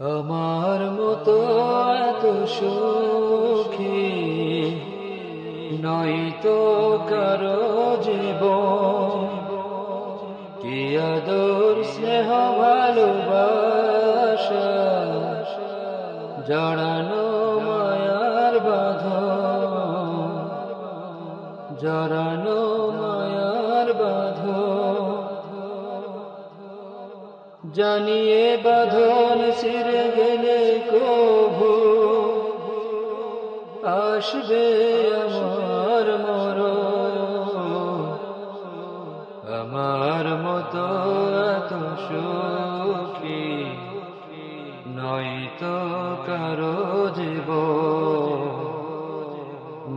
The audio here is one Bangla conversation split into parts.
আমার মতো এত সুখী নয়তো কারও জীবন। কি আদর, স্নেহ, ভালোবাসা জড়ানো মায়ার বাধ জড়ানো মায়ার বাঁধন। জানিয়ে বাঁধন সিরে গেলে কভু। আসবে আমার মর আমার মতো এত সুখী, নয়তো কারও জীব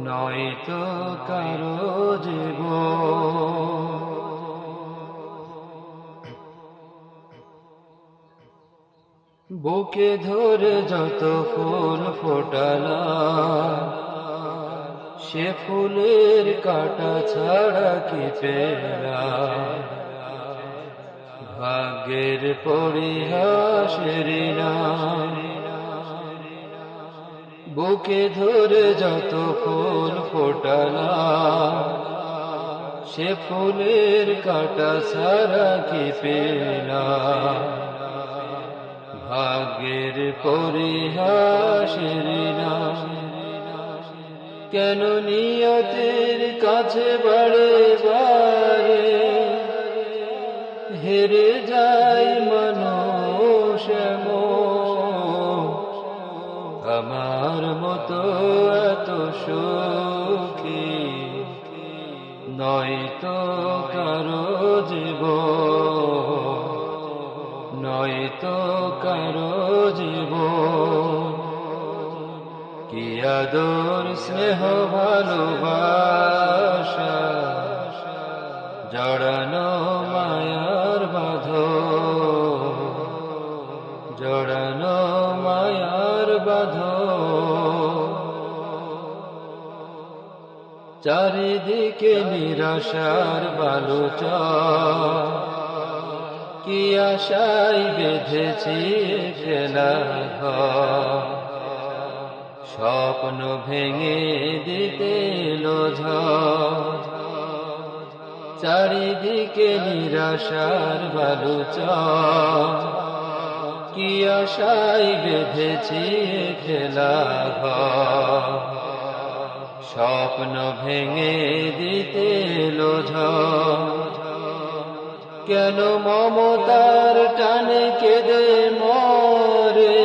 নয়তো কারও জীবন। বুকে ধরে যত ফুল ফোটালা সে ফুলের কাটা ছাড়া কি পেলা ভাগ্যের পরিহাসের বুকে ধরে যত ফুল ফোটালা সে ফুলের কাটা ছাড়া কি পেলা ভাগ্যের পরিহাসের কেন নিয়তের কাছে বাড়ে বারে? হেরে যায় মানুষ। আমার মতো এত সুখী নয় তো কারও জীবন। নয়তো কারও জীবন। কি আদর, স্নেহ, ভালোবাসা, জড়ানো মায়ার বাঁধ জড়ানো মায়ার বাঁধ চারিদিকে নিরাশার বালুচা কি আশাই বেঁধেছি। স্বপ্ন ভেঙে দিতে লোঝ চারিদিকে নিরাশার বালুচ কি আশাই বেঁধেছি খেলা। স্বপ্ন ভেঙে দিতে লোঝ কেন মমতার টানে কেঁদে মরে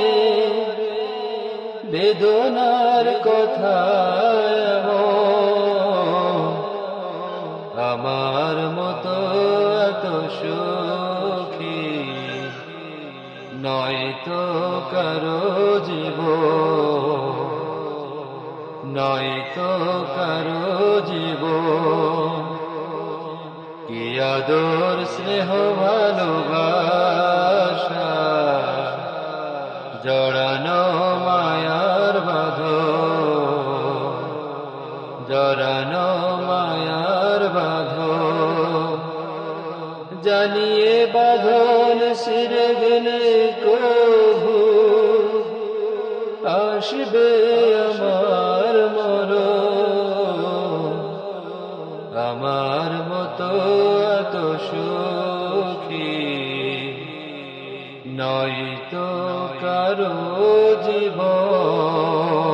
বেদনার কথা। আমার মতো এত সুখী নয়তো কারও জীব নয়তো কারও আদর, স্নেহ, ভালোবাসা, জড়ানো মায়ার বাঁধ জড়ানো মায়ার বাঁধ জানিয়ে বাঁধন সিরে গেলে কভু আসবে আমার মতো এত সুখী। নয় তো কারও জীবন